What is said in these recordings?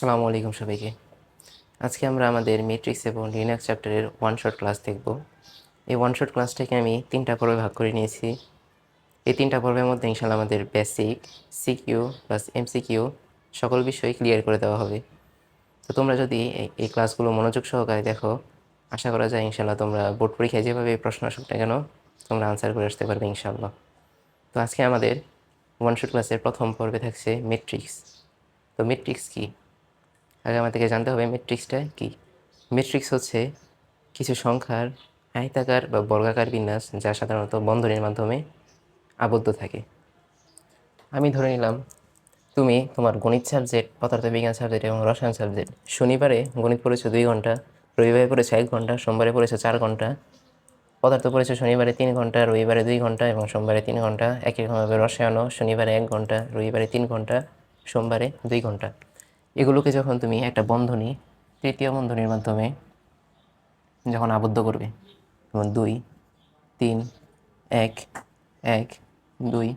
আসসালামু আলাইকুম সবাইকে। আজকে আমরা আমাদের মেট্রিক্স এবং লিনাক্স চ্যাপ্টারের ওয়ান শট ক্লাস দেখব। এই ওয়ান শট ক্লাসটাকে আমি তিনটা পর্বে ভাগ করে নিয়েছি। এই তিনটা পর্বের মধ্যে ইনশাল্লাহ আমাদের বেসিক সিকিউ প্লাস এমসিকিউ সকল বিষয় ক্লিয়ার করে দেওয়া হবে। তো তোমরা যদি এই- এই ক্লাসগুলো মনোযোগ সহকারে দেখো, আশা করা যায় ইনশাল্লাহ তোমরা বোর্ড পরীক্ষায় যেভাবে প্রশ্ন আসুক না কেন, তোমরা আনসার করে আসতে পারবে ইনশাল্লাহ তো আজকে আমাদের ওয়ান শট ক্লাসের প্রথম পর্বে থাকছে মেট্রিক্স তো মেট্রিক্স কী? আগে আমাদেরকে জানতে হবে ম্যাট্রিক্সটা কি? ম্যাট্রিক্স হচ্ছে কিছু সংখ্যার আয়তাকার বা বর্গাকার বিন্যাস যা সাধারণত বন্ধনের মাধ্যমে আবদ্ধ থাকে। আমি ধরে নিলাম তুমি তোমার গণিত সাবজেক্ট পদার্থবিজ্ঞান সাবজেক্ট এবং রসায়ন সাবজেক্ট শনিবারে গণিত পড়েছো দুই ঘণ্টা, রবিবারে পড়েছো এক ঘণ্টা, সোমবারে পড়েছো চার ঘণ্টা। পদার্থ পড়েছো শনিবারে তিন ঘণ্টা, রবিবারে দুই ঘণ্টা এবং সোমবারে তিন ঘণ্টা। একই রকমভাবে রসায়নও শনিবারে এক ঘণ্টা, রবিবারে তিন ঘণ্টা, সোমবারে দুই ঘণ্টা। এগুলোকে যখন তুমি একটা বন্ধনী, তৃতীয় বন্ধনীর মাধ্যমে যখন আবদ্ধ করবে, যেমন দুই, তিন, এক এক, দুই,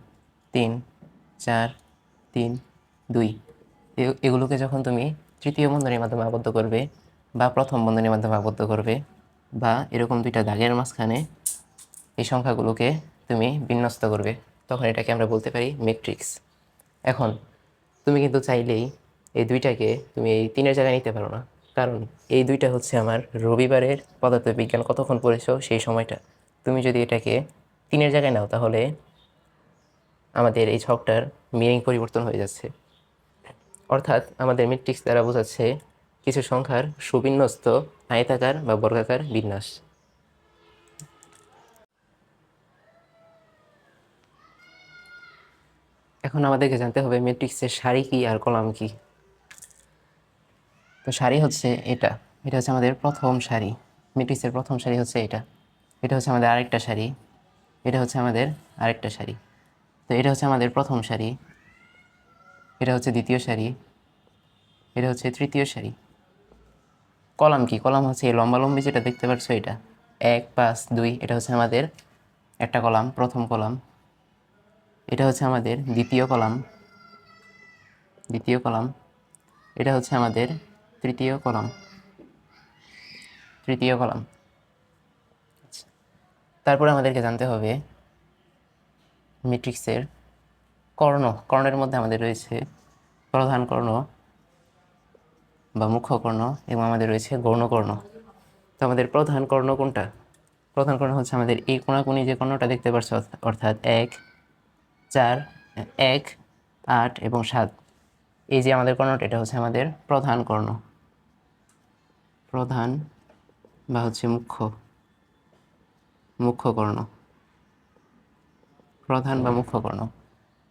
তিন, চার, তিন, দুই এগুলোকে যখন তুমি তৃতীয় বন্ধনীর মাধ্যমে আবদ্ধ করবে বা প্রথম বন্ধনীর মাধ্যমে আবদ্ধ করবে বা এরকম দুইটা দাগের মাঝখানে এই সংখ্যাগুলোকে তুমি বিন্যস্ত করবে, তখন এটাকে আমরা বলতে পারি ম্যাট্রিক্স এখন, তুমি কিন্তু চাইলেই এই দুইটাকে তুমি এই তিনের জায়গায় নিতে পারো না। কারণ এই দুইটা হচ্ছে আমার রবিবারের পদার্থবিজ্ঞান কতক্ষণ পড়েছো সেই সময়টা। তুমি যদি এটাকে তিনের জায়গায় নাও তাহলে আমাদের এই ছকটার মিনিং পরিবর্তন হয়ে যাচ্ছে। অর্থাৎ আমাদের মেট্রিক্স দ্বারা বোঝাচ্ছে কিছু সংখ্যার সুবিন্যস্ত আয়তাকার বা বর্গাকার বিন্যাস। এখন আমাদেরকে জানতে হবে ম্যাট্রিক্সের সারি কি আর কলাম কি। তো শাড়ি হচ্ছে এটা। এটা হচ্ছে আমাদের প্রথম শাড়ি। ম্যাট্রিক্সের প্রথম শাড়ি হচ্ছে এটা। এটা হচ্ছে আমাদের আরেকটা শাড়ি। এটা হচ্ছে আমাদের আরেকটা শাড়ি। তো এটা হচ্ছে আমাদের প্রথম শাড়ি। এটা হচ্ছে দ্বিতীয় শাড়ি। এটা হচ্ছে তৃতীয় শাড়ি। কলাম কি? কলাম হচ্ছে এই লম্বালম্বি যেটা দেখতে পাচ্ছ এটা। এক, পাঁচ, দুই, এটা হচ্ছে আমাদের একটা কলাম, প্রথম কলাম। এটা হচ্ছে আমাদের দ্বিতীয় কলাম। দ্বিতীয় কলাম। এটা হচ্ছে আমাদের তৃতীয় কলাম। তৃতীয় কলাম। আচ্ছা। তারপরে আমাদেরকে জানতে হবে ম্যাট্রিক্সের কর্ণ। কর্ণের মধ্যে আমাদের রয়েছে প্রধান কর্ণ বা মুখ্য কর্ণ এবং আমাদের রয়েছে গৌণকর্ণ তো আমাদের প্রধান কর্ণ কোনটা? প্রধান কর্ণ হচ্ছে আমাদের এই কোনাকুনি যে কর্ণটা দেখতে পাচ্ছ অর্থাৎ এক চার এক আট এবং সাত। এই যে আমাদের কর্ণটা এটা হচ্ছে আমাদের প্রধান কর্ণ। প্রধান বা হচ্ছে মুখ্য মুখ্য কর্ণ। প্রধান বা মুখ্য কর্ণ।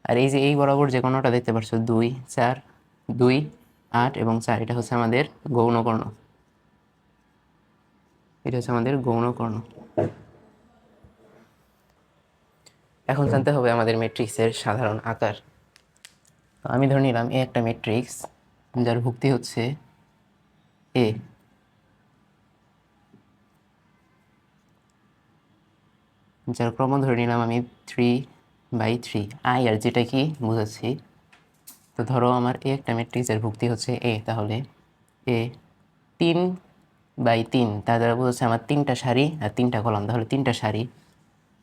আর এই যে এই বরাবর যে কর্ণটা দেখতে পাচ্ছ দুই, চার, দুই, আট এবং চার, এটা হচ্ছে আমাদের গৌণকর্ণ এটা হচ্ছে আমাদের গৌণকর্ণ এখন জানতে হবে আমাদের ম্যাট্রিক্সের সাধারণ আকার। তো আমি ধরে নিলাম এ একটা ম্যাট্রিক্স যার ভুক্তি হচ্ছে এ। যার ক্রম ধরে নিলাম আমি থ্রি বাই থ্রি আই আর যেটা কি? বুঝাচ্ছি। তো ধরো আমার এ একটা ম্যাট্রিক্সের ভুক্তি হচ্ছে এ তাহলে এ তিন বাই তিন, তার দ্বারা বোঝাচ্ছে আমার তিনটা সারি আর তিনটা কলাম, তাহলে তিনটা সারি।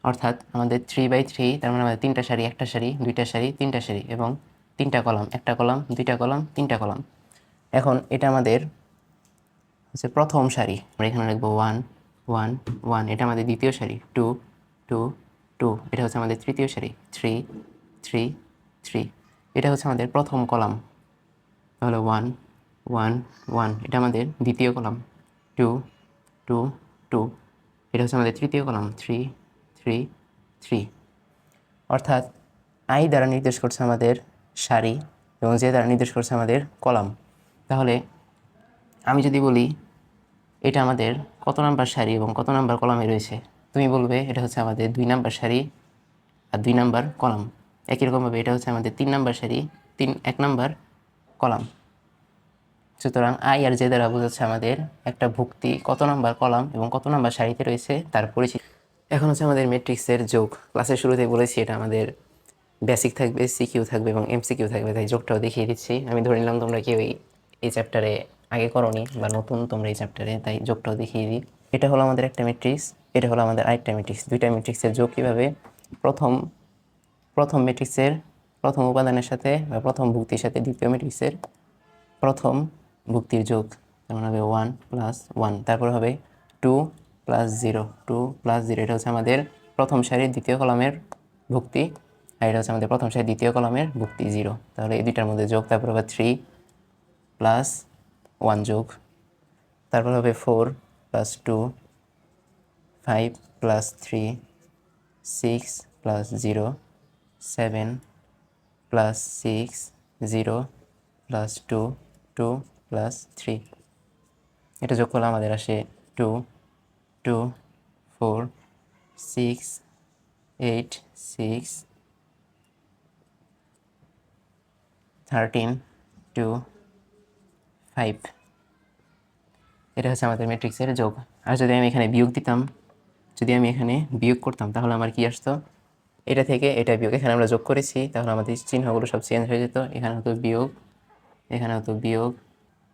অর্থাৎ আমাদের থ্রি বাই থ্রি তার মানে আমাদের তিনটা সারি, একটা সারি, দুইটা সারি, তিনটা সারি এবং তিনটা কলাম, একটা কলাম, দুইটা কলাম, তিনটা কলাম। এখন এটা আমাদের হচ্ছে প্রথম সারি, আমরা এখানে লিখব ওয়ান ওয়ান ওয়ান এটা আমাদের দ্বিতীয় সারি টু টু টু। এটা হচ্ছে আমাদের তৃতীয় সারি। Three three three. এটা হচ্ছে আমাদের প্রথম কলাম। তাহলে ওয়ান ওয়ান ওয়ান। এটা আমাদের দ্বিতীয় কলাম। Two two two. এটা হচ্ছে আমাদের তৃতীয় কলাম। Three three three. অর্থাৎ আই দ্বারা নির্দেশ করছে আমাদের সারি এবং যে দ্বারা নির্দেশ করছে আমাদের কলাম। তাহলে আমি যদি বলি, এটা আমাদের কত নাম্বার সারি এবং কত নাম্বার কলামে রয়েছে? তুমি বলবে এটা হচ্ছে আমাদের দুই নাম্বার সারি আর দুই নাম্বার কলাম। একই রকমভাবে এটা হচ্ছে আমাদের তিন নাম্বার সারি, তিন, এক নাম্বার কলাম। সুতরাং আই আর জে দ্বারা বোঝাচ্ছে আমাদের একটা ভুক্তি, কত নাম্বার কলাম এবং কত নাম্বার সারিতে রয়েছে তার পরিচিতি। এখন হচ্ছে আমাদের ম্যাট্রিক্সের যোগ। ক্লাসের শুরুতে বলেছি এটা আমাদের বেসিক থাকবে, সিকিউ থাকবে এবং এমসিকিউ থাকবে, তাই যোগটাও দেখিয়ে দিচ্ছি। আমি ধরে নিলাম তোমরা কেউ এই চ্যাপ্টারে আগে করনি বা নতুন তোমরা এই চ্যাপ্টারে তাই যোগটাও দেখিয়ে দিই। এটা হলো আমাদের একটা ম্যাট্রিক্স এটা হলো আমাদের আরেকটা ম্যাট্রিক্স দুইটা ম্যাট্রিক্সের যোগ কীভাবে? প্রথম প্রথম ম্যাট্রিক্সের প্রথম উপাদানের সাথে বা প্রথম ভুক্তির সাথে দ্বিতীয় ম্যাট্রিক্সের প্রথম ভুক্তির যোগ। যেমন হবে ওয়ান প্লাস ওয়ান তারপর হবে two plus zero two plus zero এটা হচ্ছে আমাদের প্রথম সারির দ্বিতীয় কলামের ভুক্তি। আর এটা হচ্ছে আমাদের প্রথম সারির দ্বিতীয় কলামের ভুক্তি জিরো তাহলে এই দুইটার মধ্যে যোগ, তারপর হবে থ্রি প্লাস ওয়ান যোগ। তারপর হবে four plus two five plus three six plus zero seven plus six zero plus two two plus three এটা যোগ করলে আমাদের আসে two two four six eight six thirteen two five এটা হচ্ছে আমাদের ম্যাট্রিক্সের যোগ। আর যদি আমি এখানে বিয়োগ দিতাম, যদি আমি এখানে বিয়োগ করতাম, তাহলে আমার কি আসতো? এটা থেকে এটা বিয়োগ। এখানে আমরা যোগ করেছি, তাহলে আমাদের চিহ্নগুলো সব চেঞ্জ হয়ে যেত। এখানে হতো বিয়োগ, এখানে হতো বিয়োগ,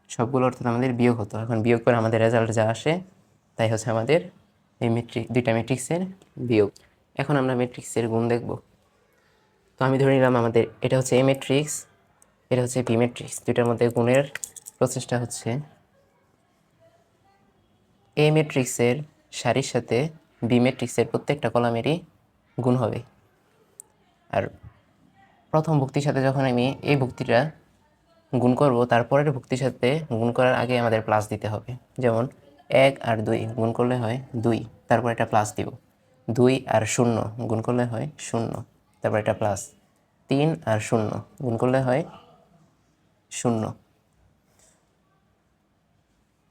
সবগুলো অর্থাৎ আমাদের বিয়োগ হতো। এখন বিয়োগ করে আমাদের রেজাল্ট যা আসে, তাই হচ্ছে আমাদের এই মেট্রিক দুইটা ম্যাট্রিক্সের বিয়োগ। এখন আমরা ম্যাট্রিক্সের গুণ দেখব। তো আমি ধরে নিলাম আমাদের, এটা হচ্ছে এ ম্যাট্রিক্স এটা হচ্ছে বি ম্যাট্রিক্স দুইটার মধ্যে গুণের প্রচেষ্টা হচ্ছে এ ম্যাট্রিক্সের সারির সাথে বি ম্যাট্রিক্সের প্রত্যেকটা কলামেরই গুণ হবে। আর প্রথম ভুক্তির সাথে যখন আমি এই ভুক্তিটা গুণ করব, তারপরের ভুক্তির সাথে গুণ করার আগে আমাদের প্লাস দিতে হবে। যেমন এক আর দুই গুণ করলে হয় দুই, তারপর একটা প্লাস দিব। দুই আর শূন্য গুণ করলে হয় শূন্য, তারপর একটা প্লাস তিন আর শূন্য গুণ করলে হয় শূন্য।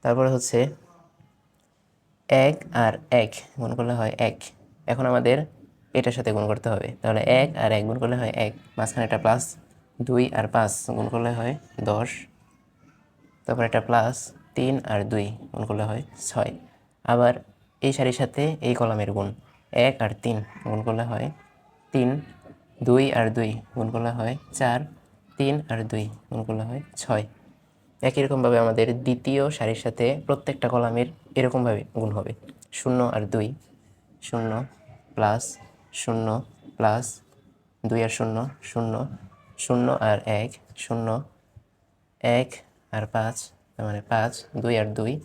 তারপরে হচ্ছে এক আর এক গুণ করলে হয় এক। এখন আমাদের এটার সাথে গুণ করতে হবে। তাহলে এক আর এক গুণ করলে হয় এক। মাঝখানে একটা প্লাস দুই আর পাঁচ গুণ করলে হয় দশ। তারপর একটা প্লাস তিন আর দুই গুণ করলে হয় ছয়। আবার এই সারির সাথে এই কলামের গুণ, এক আর তিন গুণ করলে হয় তিন। দুই আর দুই গুণ করলে হয় চার। তিন আর দুই গুণ করলে হয় ছয়। একই রকমভাবে আমাদের দ্বিতীয় সারির সাথে প্রত্যেকটা কলামের এরকমভাবে গুণ হবে। শূন্য আর দুই, শূন্য প্লাস শূন্য প্লাস দুই আর শূন্য শূন্য শূন্য আর এক, শূন্য, এক আর পাঁচ, তার মানে পাঁচ, দুই আর দুই,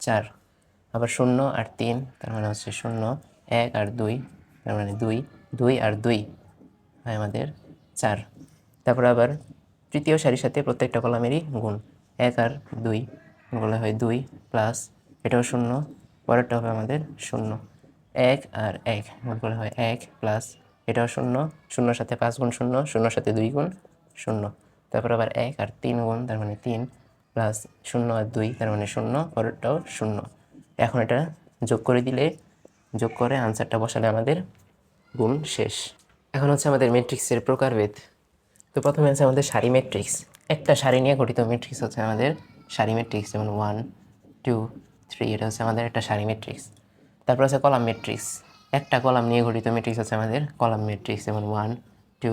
চার। আবার শূন্য আর তিন, তার মানে হচ্ছে শূন্য, এক আর দুই, তার মানে দুই দুই আর দুই হয় আমাদের চার। তারপর আবার তৃতীয় সারির সাথে প্রত্যেকটা কলামেরই গুণ। এক আর দুই গুণ হয় দুই প্লাস এটাও শূন্য, পরেরটা হবে আমাদের শূন্য। এক আর এক করলে হয় এক প্লাস এটাও শূন্য, শূন্যর সাথে পাঁচ গুণ শূন্য, শূন্যর সাথে দুই গুণ শূন্য। তারপর আবার এক আর তিন গুণ, তার মানে তিন প্লাস শূন্য আর দুই, তার মানে শূন্য, পরেরটাও শূন্য। এখন এটা যোগ করে দিলে, যোগ করে আনসারটা বসালে আমাদের গুণ শেষ। এখন হচ্ছে আমাদের ম্যাট্রিক্সের প্রকারভেদ। তো প্রথমে আছে আমাদের সারি ম্যাট্রিক্স একটা সারি নিয়ে গঠিত ম্যাট্রিক্স হচ্ছে আমাদের সারি ম্যাট্রিক্স যেমন ওয়ান টু থ্রি এটা হচ্ছে আমাদের একটা সারি ম্যাট্রিক্স তারপর আছে কলাম ম্যাট্রিক্স একটা কলাম নিয়ে গঠিত ম্যাট্রিক্স হচ্ছে আমাদের কলাম ম্যাট্রিক্স যেমন ওয়ান টু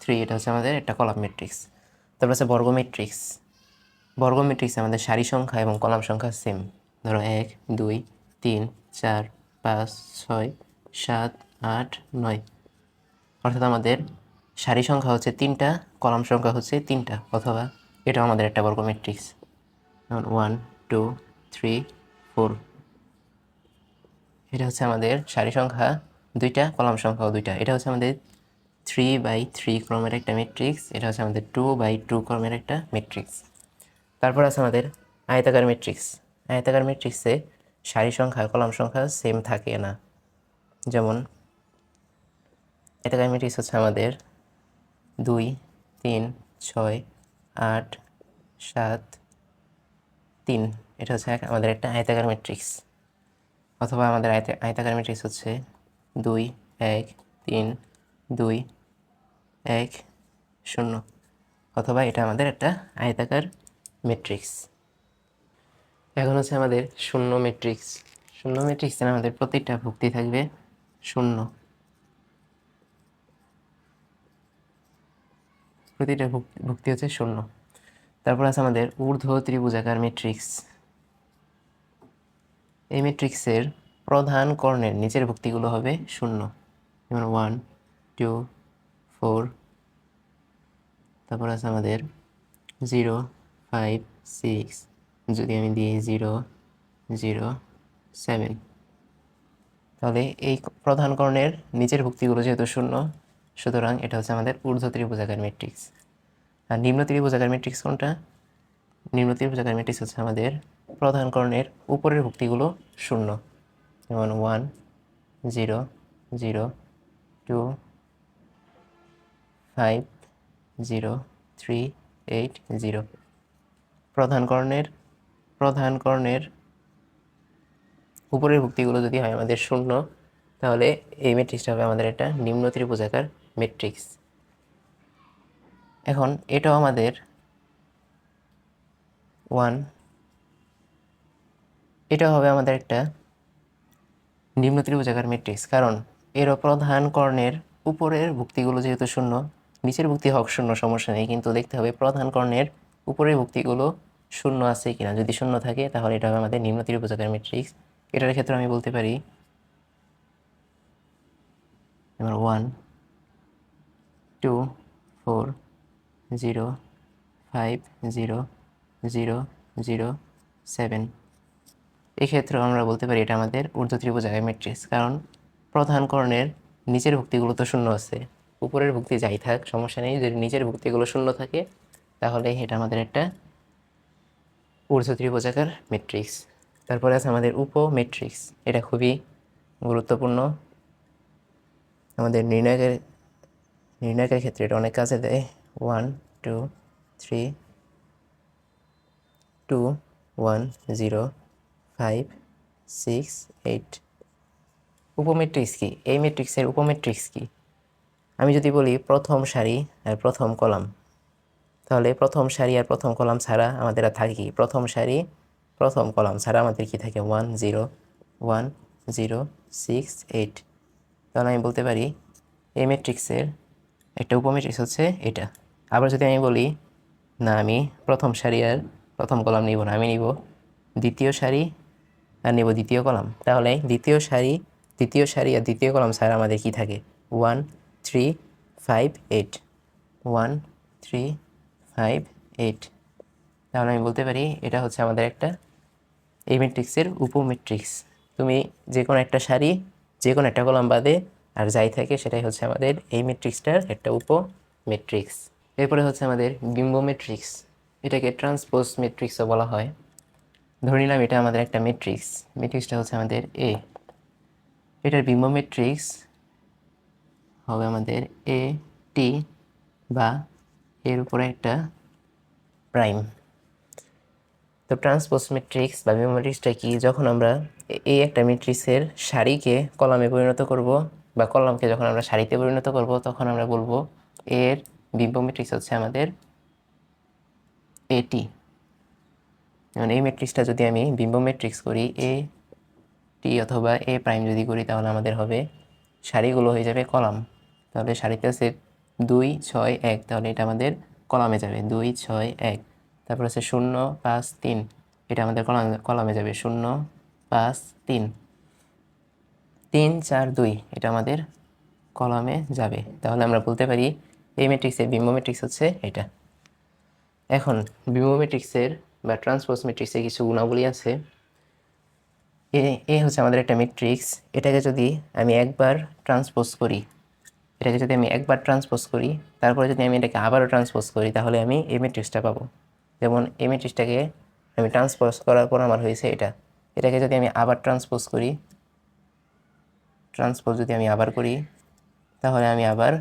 থ্রি এটা হচ্ছে আমাদের একটা কলাম ম্যাট্রিক্স তারপর আছে বর্গ ম্যাট্রিক্স বর্গ ম্যাট্রিক্স আমাদের সারি সংখ্যা এবং কলাম সংখ্যা সেম ধরো এক, দুই, তিন, চার, পাঁচ, ছয়, সাত, আট, নয়। অর্থাৎ আমাদের সারি সংখ্যা হচ্ছে তিনটা, কলাম সংখ্যা হচ্ছে তিনটা, অথবা এটাও আমাদের একটা বর্গ ম্যাট্রিক্স যেমন ওয়ান টু থ্রি ফোর এটা হচ্ছে আমাদের সারি সংখ্যা দুইটা, কলাম সংখ্যাও দুইটা। এটা হচ্ছে আমাদের থ্রি বাই থ্রি ক্রমের একটা ম্যাট্রিক্স এটা হচ্ছে আমাদের টু বাই টু ক্রমের একটা ম্যাট্রিক্স তারপর আছে আমাদের আয়তাকার ম্যাট্রিক্স আয়তাকার ম্যাট্রিক্সে সারি সংখ্যা, কলাম সংখ্যা সেম থাকে না। যেমন আয়তাকার ম্যাট্রিক্স হচ্ছে আমাদের দুই, তিন, ছয়, আট, সাত, তিন। এটা হচ্ছে আমাদের একটা আয়তাকার ম্যাট্রিক্স অথবা আমাদের আয়তা আয়তাকার ম্যাট্রিক্স হচ্ছে দুই, এক, তিন, দুই, এক, শূন্য। অথবা এটা আমাদের একটা আয়তাকার ম্যাট্রিক্স এখন হচ্ছে আমাদের শূন্য ম্যাট্রিক্স শূন্য ম্যাট্রিক্সে আমাদের প্রতিটা ভুক্তি থাকবে শূন্য। প্রতিটা ভুক- ভুক্তি হচ্ছে শূন্য। তারপর আছে আমাদের ঊর্ধ্ব ত্রিভুজাকার ম্যাট্রিক্স এই ম্যাট্রিক্সের প্রধান কর্ণের নিচের ভুক্তিগুলো হবে শূন্য। যেমন ওয়ান টু ফোর তারপর আছে আমাদের জিরো ফাইভ সিক্স যদি আমি দিই জিরো জিরো সেভেন তাহলে এই প্রধান কর্ণের নিচের ভুক্তিগুলো যেহেতু শূন্য সুতরাং এটা হচ্ছে আমাদের ঊর্ধ্ব ত্রিভুজাকার ম্যাট্রিক্স আর নিম্ন ত্রিভুজাকার ম্যাট্রিক্স কোনটা? নিম্ন ত্রিভুজাকার ম্যাট্রিক্স হচ্ছে আমাদের প্রধান কর্ণের উপরের ভুক্তিগুলো শূন্য। যেমন one zero zero two five zero three eight zero প্রধান কর্ণের প্রধান কর্ণের উপরের ভুক্তিগুলো যদি হয় আমাদের শূন্য, তাহলে এই ম্যাট্রিক্সটা হবে আমাদের একটা নিম্ন ত্রিভুজাকার ম্যাট্রিক্স এখন এটাও আমাদের ওয়ান এটা হবে আমাদের একটা নিম্ন ত্রিভুজাকার ম্যাট্রিক্স কারণ এরও প্রধান কর্ণের উপরের ভুক্তিগুলো যেহেতু শূন্য, নিচের ভুক্তি হোক শূন্য সমস্যা নেই, কিন্তু দেখতে হবে প্রধান কর্ণের উপরের ভুক্তিগুলো শূন্য আছে কিনা। যদি শূন্য থাকে, তাহলে এটা হবে আমাদের নিম্ন ত্রিভুজাকার ম্যাট্রিক্স এটার ক্ষেত্রে আমি বলতে পারি এবার one two four zero five zero zero zero seven এক্ষেত্রেও আমরা বলতে পারি এটা আমাদের ঊর্ধ্ব ত্রিভুজাকার ম্যাট্রিক্স কারণ প্রধান কর্ণের নিচের ভুক্তিগুলো তো শূন্য আছে। উপরের ভুক্তি যাই থাক, সমস্যা নেই। যদি নিচের ভুক্তিগুলো শূন্য থাকে, তাহলে এটা আমাদের একটা ঊর্ধ্ব ত্রিভুজাকার ম্যাট্রিক্স তারপরে আছে আমাদের উপ ম্যাট্রিক্স এটা খুবই গুরুত্বপূর্ণ। আমাদের নির্ণায়কের নির্ণায়কের ক্ষেত্রে এটা অনেক কাজে দেয়। One two three two one zero five six eight উপমেট্রিক্স কি? এই ম্যাট্রিক্সের উপমেট্রিক্স কি? আমি যদি বলি প্রথম সারি আর প্রথম কলাম, তাহলে প্রথম সারি আর প্রথম কলাম ছাড়া আমাদের আর থাকে কি? প্রথম সারি, প্রথম কলাম ছাড়া আমাদের কি থাকে? One zero one zero six eight তাহলে আমি বলতে পারি এই ম্যাট্রিক্সের একটা উপমেট্রিক্স হচ্ছে এটা। আবার যদি আমি বলি, না, আমি প্রথম সারি আর প্রথম কলাম নিব না, আমি নিব দ্বিতীয় সারি আর নেব দ্বিতীয় কলাম। তাহলে দ্বিতীয় সারি দ্বিতীয় সারি আর দ্বিতীয় কলাম ছাড়া আমাদের কি থাকে? One three five eight one three five eight তাহলে আমি বলতে পারি, এটা হচ্ছে আমাদের একটা এই ম্যাট্রিক্সের উপমেট্রিক্স। তুমি যে কোনো একটা সারি যে কোনো একটা কলাম বাদে আর যাই থাকে সেটাই হচ্ছে আমাদের এই ম্যাট্রিক্সটার একটা উপ ম্যাট্রিক্স এরপরে হচ্ছে আমাদের বিম্ব ম্যাট্রিক্স এটাকে ট্রান্সপোজ ম্যাট্রিক্সও বলা হয়। ধরে নিলাম এটা আমাদের একটা ম্যাট্রিক্স ম্যাট্রিক্সটা হচ্ছে আমাদের এ এটার বিম্ব ম্যাট্রিক্স হবে আমাদের এ টি বা এর উপরে একটা প্রাইম তো ট্রান্সপোজ ম্যাট্রিক্স বা বিম্ব ম্যাট্রিক্সটা কি? যখন আমরা এই একটা ম্যাট্রিক্সের সারিকে কলামে পরিণত করব বা কলামকে যখন আমরা সারিতে পরিণত করব, তখন আমরা বলব এর বিম্ব ম্যাট্রিক্স হচ্ছে আমাদের এটি যেমন এই ম্যাট্রিক্সটা যদি আমি বিম্ব ম্যাট্রিক্স করি এ টি অথবা এ প্রাইম যদি করি, তাহলে আমাদের হবে সারিগুলো হয়ে যাবে কলাম। তাহলে সারিতে আছে দুই, ছয়, এক, তাহলে এটা আমাদের কলামে যাবে, দুই, ছয়, এক। তারপর আছে শূন্য, পাঁচ, তিন, এটা আমাদের কলামে কলামে যাবে, শূন্য, পাঁচ, তিন। তিন, চার, দুই, এটা আমাদের কলামে যাবে। তাহলে আমরা বলতে পারি এই ম্যাট্রিক্সের বিম্ব ম্যাট্রিক্স হচ্ছে এটা। এখন বিম্ব ম্যাট্রিক্সের বা ট্রান্সপোজ ম্যাট্রিক্সের কিছু গুণাবলী আছে। এ এ হচ্ছে আমাদের একটা ম্যাট্রিক্স এটাকে যদি আমি একবার ট্রান্সপোজ করি, এটাকে যদি আমি একবার ট্রান্সপোজ করি, তারপরে যদি আমি এটাকে আবারও ট্রান্সপোজ করি, তাহলে আমি এই ম্যাট্রিক্সটা পাবো। যেমন এই ম্যাট্রিক্সটাকে আমি ট্রান্সপোজ করার পর আমার হয়েছে এটা। এটাকে যদি আমি আবার ট্রান্সপোজ করি ট্রান্সপোজ যদি আমি আবার করি, তাহলে আমি আবার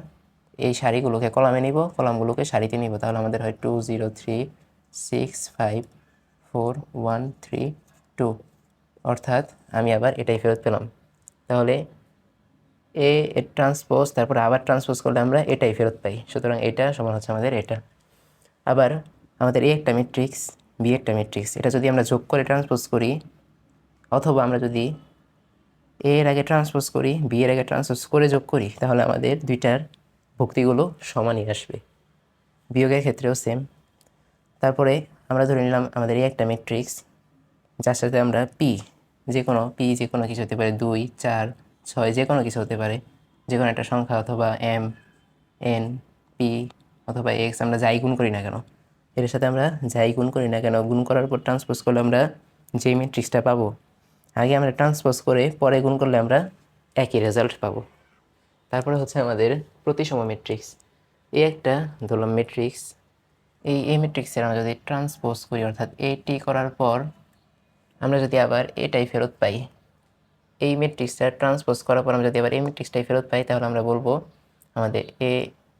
এই সারিগুলোকে কলামে নিব, কলামগুলোকে সারিতে নিব। তাহলে আমাদের হয় two zero three six five four one three two অর্থাৎ আমি আবার এটাই ফেরত পেলাম। তাহলে এ ট্রান্সপোজ তারপর আবার ট্রান্সপোজ করলে আমরা এটাই ফেরত পাই। সুতরাং এটা সমান হচ্ছে আমাদের এটা। আবার আমাদের এ একটা ম্যাট্রিক্স বি একটা ম্যাট্রিক্স এটা যদি আমরা যোগ করে ট্রান্সপোজ করি, অথবা আমরা যদি এর আগে ট্রান্সপোজ করি বি এর আগে ট্রান্সপোজ করে যোগ করি, তাহলে আমাদের দুইটার ভক্তিগুলো সমানই আসবে। বিয়োগের ক্ষেত্রেও সেম তারপরে আমরা ধরে নিলাম আমাদের এই একটা ম্যাট্রিক্স যার সাথে আমরা পি যে কোনো পি যে কোনো কিছু হতে পারে দুই, চার, ছয়, যে কোনো কিছু হতে পারে। যে কোনো একটা সংখ্যা অথবা এম এন পি অথবা এক্স আমরা যাই গুণ করি না কেন, এর সাথে আমরা যাই গুণ করি না কেন, গুণ করার পর ট্রান্সপোজ করলে আমরা যে ম্যাট্রিক্সটা পাবো আগে আমরা ট্রান্সপোজ করে পরে গুণ করলে আমরা একই রেজাল্ট পাবো। তারপরে হচ্ছে আমাদের প্রতিসম ম্যাট্রিক্স এই একটা ধরলাম ম্যাট্রিক্স এই এই ম্যাট্রিক্সের আমরা যদি ট্রান্সপোজ করি, অর্থাৎ এটি করার পর আমরা যদি আবার এটাই ফেরত পাই, এই ম্যাট্রিক্সটা ট্রান্সপোজ করার পর আমরা যদি আবার এই ম্যাট্রিক্সটাই ফেরত পাই, তাহলে আমরা বলব আমাদের এ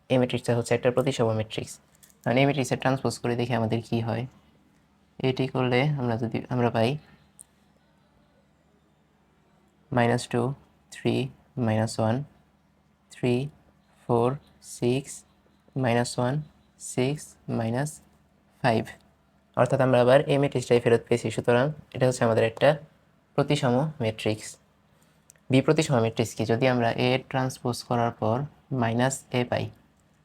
এই ম্যাট্রিক্সটা হচ্ছে একটা প্রতিসম ম্যাট্রিক্স কারণ এই ম্যাট্রিক্সটা ট্রান্সপোজ করে দেখি আমাদের কি হয়। এটি করলে আমরা যদি, আমরা পাই minus two three minus one three four six minus one six minus five অর্থাৎ আমরা আবার এই ম্যাট্রিক্সটাই ফেরত পেয়েছি। সুতরাং এটা হচ্ছে আমাদের একটা প্রতিসম ম্যাট্রিক্স বি প্রতিসম ম্যাট্রিক্স কি? যদি আমরা এ ট্রান্সপোজ করার পর মাইনাস এ পাই,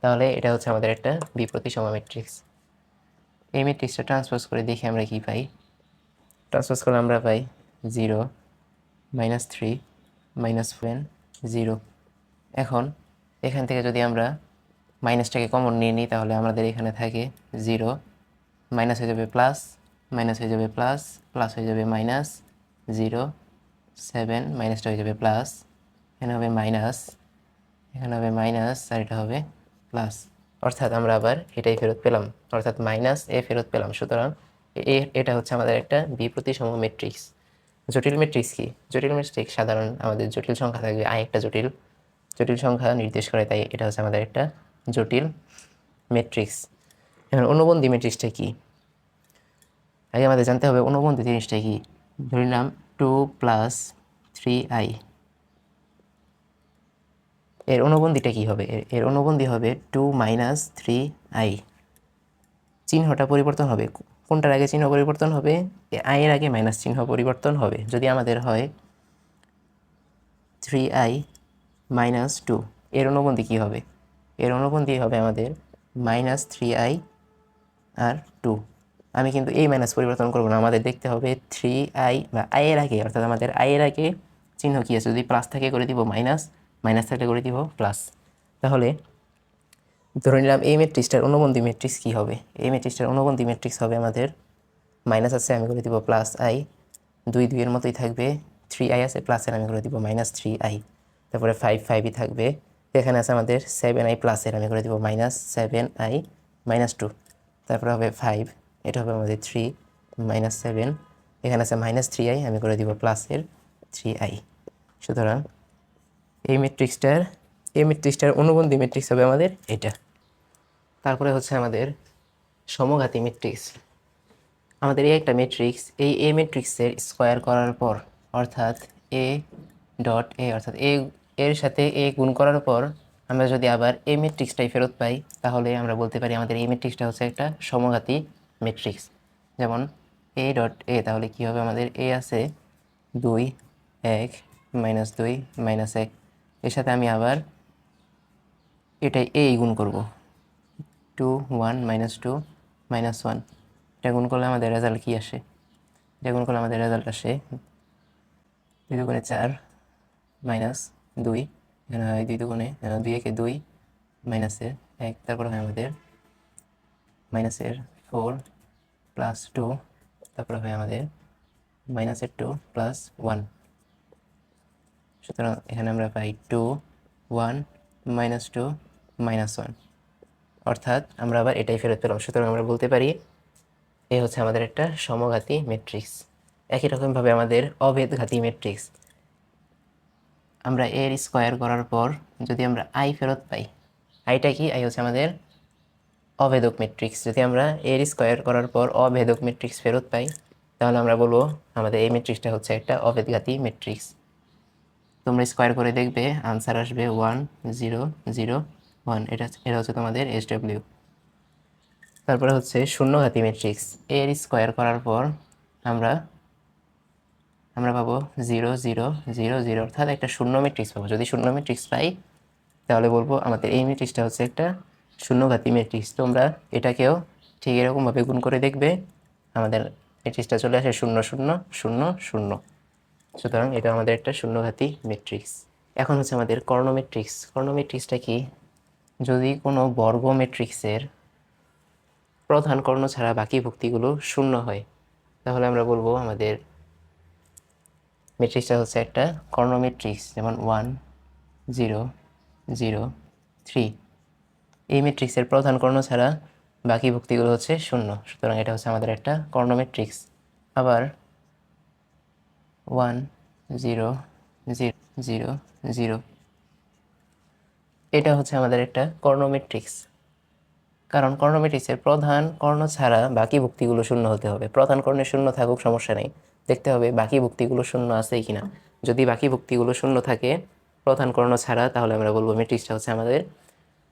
তাহলে এটা হচ্ছে আমাদের একটা বি প্রতিসম ম্যাট্রিক্স এই ম্যাট্রিক্সটা ট্রান্সপোজ করে দেখি আমরা কি পাই। ট্রান্সপোজ করলে আমরা পাই zero minus three, minus four zero. এখন, এখান থেকে যদি আমরা মাইনাসটাকে কমন নিয়ে নিই, তাহলে আমাদের এখানে থাকে জিরো। মাইনাস হয়ে যাবে প্লাস মাইনাস হয়ে যাবে প্লাস প্লাস হয়ে যাবে মাইনাস জিরো। সেভেন মাইনাসটা হয়ে যাবে প্লাস এখানে হবে মাইনাস এখানে হবে মাইনাস আর এটা হবে প্লাস অর্থাৎ আমরা আবার এটাই ফেরত পেলাম। অর্থাৎ মাইনাস এ ফেরত পেলাম। সুতরাং এ, এটা হচ্ছে আমাদের একটা বি প্রতিসম ম্যাট্রিক্স জটিল ম্যাট্রিক্স কি? জটিল ম্যাট্রিক্স সাধারণ আমাদের জটিল সংখ্যা থাকবে আই একটা জটিল। জটিল সংখ্যা নির্দেশ করে, তাই এটা হচ্ছে আমাদের একটা জটিল ম্যাট্রিক্স এখন অনুবন্ধী ম্যাট্রিক্সটা কি? আগে আমাদের জানতে হবে অনুবন্ধী জিনিসটা কি? নিলাম টু প্লাস থ্রি আই এর অনুবন্ধীটা কি হবে? এর- এর অনুবন্ধী হবে টু মাইনাস থ্রি আই চিহ্নটা পরিবর্তন হবে কোনটার আগে চিহ্ন পরিবর্তন হবে? আই এর আগে মাইনাস চিহ্ন পরিবর্তন হবে, যদি আমাদের হয় থ্রি আই মাইনাস টু এর অনুবন্ধী কী হবে? এর অনুবন্ধী হবে আমাদের minus three I R two আমি কিন্তু এই মাইনাস পরিবর্তন করব না, আমাদের দেখতে হবে থ্রি আই বা আই এর আগে, অর্থাৎ আমাদের আই এর আগে চিহ্ন কী আছে? যদি প্লাস থাকে করে দিব মাইনাস মাইনাস থাকলে করে দিব প্লাস তাহলে ধরে নিলাম এই ম্যাট্রিক্সটার অনুবন্ধী ম্যাট্রিক্স কী হবে? এই ম্যাট্রিক্সটার অনুবন্ধী ম্যাট্রিক্স হবে আমাদের মাইনাস আছে, আমি করে দিব প্লাস আই দুই দুইয়ের মতোই থাকবে থ্রি আই আছে প্লাসের আমি করে দিব মাইনাস থ্রি আই তারপরে ফাইভ ফাইভই থাকবে। এখানে আছে আমাদের সেভেন আই প্লাসের আমি করে দিব minus seven I minus two তারপরে হবে ফাইভ এটা হবে আমাদের থ্রি মাইনাস সেভেন এখানে আছে মাইনাস থ্রি আই আমি করে দিব প্লাসের থ্রি আই সুতরাং এই ম্যাট্রিক্সটার এই ম্যাট্রিক্সটার অনুবন্ধী ম্যাট্রিক্স হবে আমাদের এটা। তারপরে হচ্ছে আমাদের সমঘাতী ম্যাট্রিক্স আমাদের এই একটা ম্যাট্রিক্স এই এ ম্যাট্রিক্সের স্কোয়ার করার পর, অর্থাৎ এ ডট এ অর্থাৎ এ এর সাথে এ গুণ করার পর, আমরা যদি আবার এই ম্যাট্রিক্সটাই ফেরত পাই, তাহলে আমরা বলতে পারি আমাদের এই ম্যাট্রিক্সটা হচ্ছে একটা সমঘাতী ম্যাট্রিক্স যেমন এ ডট এ তাহলে কী হবে আমাদের? এ আছে দুই, এক মাইনাস দুই মাইনাস এক। এর সাথে আমি আবার এটাই, এ গুণ করব। Two, one, minus two, minus one. এটা গুণ করলে আমাদের রেজাল্ট কী আসে? এটা গুণ করলে আমাদের রেজাল্ট আসে দুই দুগুণে চার, মাইনাস দুই, এখানে হয় দুই দুগুণে দুই একে দুই, মাইনাসের এক, তারপর হয় আমাদের মাইনাসের ফোর প্লাস টু তারপরে হয় আমাদের মাইনাসের টু প্লাস ওয়ান সুতরাং এখানে আমরা পাই two one minus two minus one অর্থাৎ আমরা আবার এটাই ফেরত পেলাম। সুতরাং আমরা বলতে পারি এ হচ্ছে আমাদের একটা সমঘাতী ম্যাট্রিক্স একই রকমভাবে আমাদের অভেদঘাতী ম্যাট্রিক্স আমরা এর স্কোয়ার করার পর যদি আমরা আই ফেরত পাই আইটা কি? আই হচ্ছে আমাদের অভেদক ম্যাট্রিক্স যদি আমরা এর স্কোয়ার করার পর অভেদক ম্যাট্রিক্স ফেরত পাই, তাহলে আমরা বলব আমাদের এই ম্যাট্রিক্সটা হচ্ছে একটা অভেদঘাতী ম্যাট্রিক্স তোমরা স্কোয়ার করে দেখবে আনসার আসবে ওয়ান জিরো জিরো ওয়ান, এটা এটা হচ্ছে তোমাদের এস ডাব্লিউ তারপরে হচ্ছে শূন্যঘাতী ম্যাট্রিক্স এর স্কোয়ার করার পর আমরা আমরা পাবো জিরো জিরো জিরো জিরো অর্থাৎ একটা শূন্য ম্যাট্রিক্স পাবো। যদি শূন্য ম্যাট্রিক্স পাই, তাহলে বলব আমাদের এই ম্যাট্রিক্সটা হচ্ছে একটা শূন্যঘাতী ম্যাট্রিক্স তোমরা এটাকেও ঠিক এরকমভাবে গুণ করে দেখবে, আমাদের ম্যাট্রিক্সটা চলে আসে শূন্য শূন্য শূন্য শূন্য। সুতরাং এটা আমাদের একটা শূন্যঘাতী ম্যাট্রিক্স এখন হচ্ছে আমাদের কর্ণ ম্যাট্রিক্স কর্ণ ম্যাট্রিক্সটা কি? যদি কোনো বর্গ ম্যাট্রিক্সের প্রধান কর্ণ ছাড়া বাকি ভুক্তিগুলো শূন্য হয়, তাহলে আমরা বলব আমাদের ম্যাট্রিক্সটা হচ্ছে একটা কর্ণ ম্যাট্রিক্স যেমন ওয়ান জিরো জিরো থ্রি এই ম্যাট্রিক্সের প্রধান কর্ণ ছাড়া বাকি ভুক্তিগুলো হচ্ছে শূন্য, সুতরাং এটা হচ্ছে আমাদের একটা কর্ণ ম্যাট্রিক্স আবার one zero zero zero zero এটা হচ্ছে আমাদের একটা কর্ণ ম্যাট্রিক্স কারণ কর্ণ ম্যাট্রিক্সের প্রধান কর্ণ ছাড়া বাকি ভুক্তিগুলো শূন্য হতে হবে। প্রধান কর্ণে শূন্য থাকুক, সমস্যা নেই। দেখতে হবে বাকি ভুক্তিগুলো শূন্য আছে কিনা। যদি বাকি ভুক্তিগুলো শূন্য থাকে, প্রধান কর্ণ ছাড়া, তাহলে আমরা বলব মেট্রিক্সটা হচ্ছে আমাদের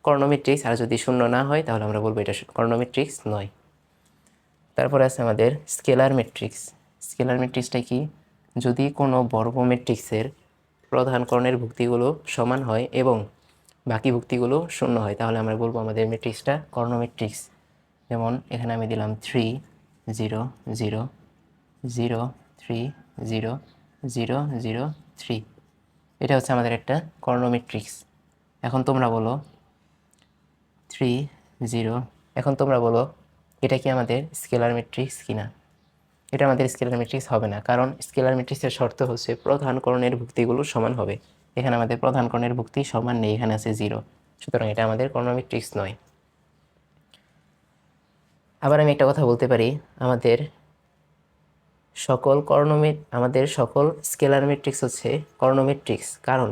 কর্ণ ম্যাট্রিক্স আর যদি শূন্য না হয়, তাহলে আমরা বলব এটা কর্ণ ম্যাট্রিক্স নয়। তারপরে আছে আমাদের স্কেলার মেট্রিক্স স্কেলার মেট্রিক্সটা কি? যদি কোনো বর্গ মেট্রিক্সের প্রধান কর্ণের ভুক্তিগুলো সমান হয় এবং বাকি ভুক্তিগুলো শূন্য হয়, তাহলে আমরা বলব আমাদের ম্যাট্রিক্সটা কর্ণ ম্যাট্রিক্স যেমন এখানে আমি দিলাম three zero zero zero three zero zero zero three এটা হচ্ছে আমাদের একটা কর্ণ ম্যাট্রিক্স এখন তোমরা বলো থ্রি জিরো এখন তোমরা বলো, এটা কি আমাদের স্কেলার ম্যাট্রিক্স কিনা? এটা আমাদের স্কেলার ম্যাট্রিক্স হবে না, কারণ স্কেলার ম্যাট্রিক্সের শর্ত হচ্ছে প্রধান করণের ভুক্তিগুলো সমান হবে। এখানে আমাদের প্রধান কর্ণের ভুক্তি সমান নেই, এখানে আছে জিরো সুতরাং এটা আমাদের কর্ণ ম্যাট্রিক্স নয়। আবার আমি একটা কথা বলতে পারি, আমাদের সকল কর্ণমেট আমাদের সকল স্কেলার মেট্রিক্স হচ্ছে কর্ণমেট্রিক্স। কারণ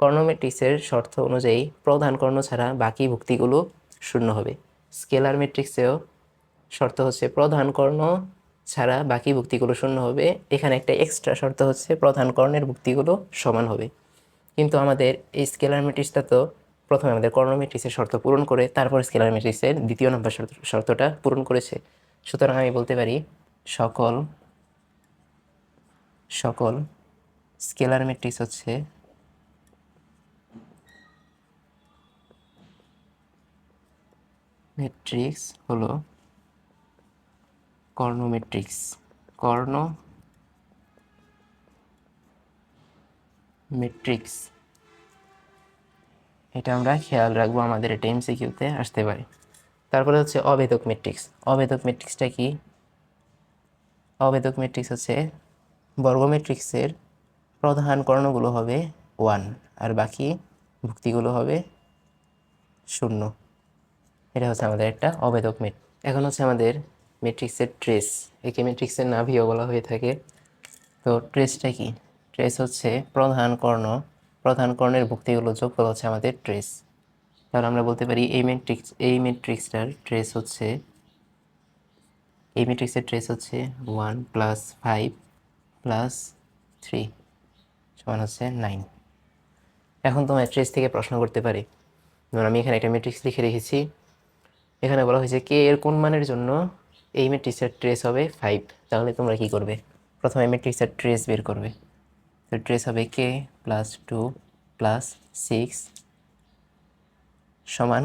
কর্ণমেট্রিক্সের শর্ত অনুযায়ী প্রধান কর্ণ ছাড়া বাকি ভুক্তিগুলো শূন্য হবে। স্কেলার মেট্রিক্সেও শর্ত হচ্ছে প্রধান কর্ণ ছাড়া বাকি ভুক্তিগুলো শূন্য হবে। এখানে একটা এক্সট্রা শর্ত হচ্ছে প্রধান কর্ণের ভুক্তিগুলো সমান হবে। কিন্তু আমাদের এই স্কেলার ম্যাট্রিক্সটা তো প্রথমে আমাদের কর্ণ ম্যাট্রিক্সের শর্ত পূরণ করে তারপর স্কেলার ম্যাট্রিক্সের দ্বিতীয় নম্বর শর্ত, শর্তটা পূরণ করেছে। সুতরাং আমি বলতে পারি সকল সকল স্কেলার ম্যাট্রিক্স হচ্ছে ম্যাট্রিক্স হলো কর্ণ ম্যাট্রিক্স কর্ণ ম্যাট্রিক্স এটা আমরা খেয়াল রাখব আমাদের এটা এমসিকিউতে আসতে পারে। তারপরে হচ্ছে অভেদক ম্যাট্রিক্স অভেদক ম্যাট্রিক্সটা কি? অভেদক ম্যাট্রিক্স হচ্ছে বর্গ ম্যাট্রিক্সের প্রধান কর্ণগুলো হবে ওয়ান আর বাকি ভুক্তিগুলো হবে শূন্য। এটা হচ্ছে আমাদের একটা অভেদক মেট এখন হচ্ছে আমাদের ম্যাট্রিক্সের ট্রেস একে ম্যাট্রিক্সের নাভিও বলা হয়ে থাকে। তো ট্রেসটা কি? ট্রেস হচ্ছে প্রধান কর্ণ। প্রধান কর্ণের ভুক্তিগুলো যোগ করা হচ্ছে আমাদের ট্রেস তাহলে আমরা বলতে পারি এই ম্যাট্রিক্স এই ম্যাট্রিক্সটার ট্রেস হচ্ছে, এই ম্যাট্রিক্সের ট্রেস হচ্ছে one plus five plus three সমান হচ্ছে নাইন এখন তোমার ট্রেস থেকে প্রশ্ন করতে পারি। ধরুন আমি এখানে একটা ম্যাট্রিক্স লিখে রেখেছি। এখানে বলা হয়েছে কে এর কোন মানের জন্য এই ম্যাট্রিক্সের ট্রেস হবে ফাইভ তাহলে তোমরা কি করবে? প্রথমে ম্যাট্রিক্সের ট্রেস বের করবে। তো ট্রেস হবে K plus two plus six সমান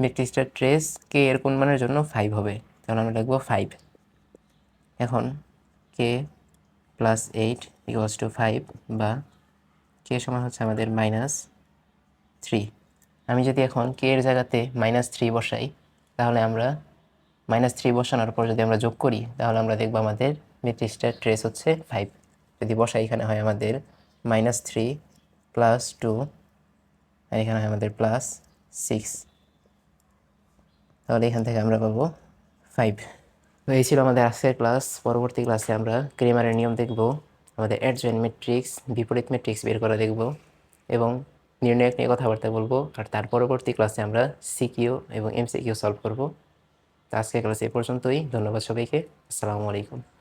ম্যাট্রিক্সটার ট্রেস কে এর কোন মানের জন্য ফাইভ হবে। তাহলে আমরা লিখব ফাইভ এখন K plus eight equals to five বা কে সমান হচ্ছে আমাদের মাইনাস থ্রি আমি যদি এখন কে এর জায়গাতে মাইনাস থ্রি বসাই, তাহলে আমরা মাইনাস থ্রি বসানোর পর যদি আমরা যোগ করি, তাহলে আমরা দেখব আমাদের ম্যাট্রিক্সটার ট্রেস হচ্ছে ফাইভ যদি বসাই, এখানে হয় আমাদের মাইনাস থ্রি প্লাস টু আর এখানে হয় আমাদের প্লাস সিক্স তাহলে এখান থেকে আমরা পাবো ফাইভ তো এই ছিল আমাদের আজকের ক্লাস পরবর্তী ক্লাসে আমরা ক্রেমারের নিয়ম দেখব, আমাদের অ্যাডজয়েন্ট ম্যাট্রিক্স বিপরীত ম্যাট্রিক্স বের করা দেখব, এবং নির্ণায়ক নিয়ে কথাবার্তা বলব, আর তার পরবর্তী ক্লাসে আমরা সিকিউ এবং এমসিকিউ সলভ করব। তো আজকের ক্লাসে এ পর্যন্তই। ধন্যবাদ সবাইকে। আসসালামু আলাইকুম।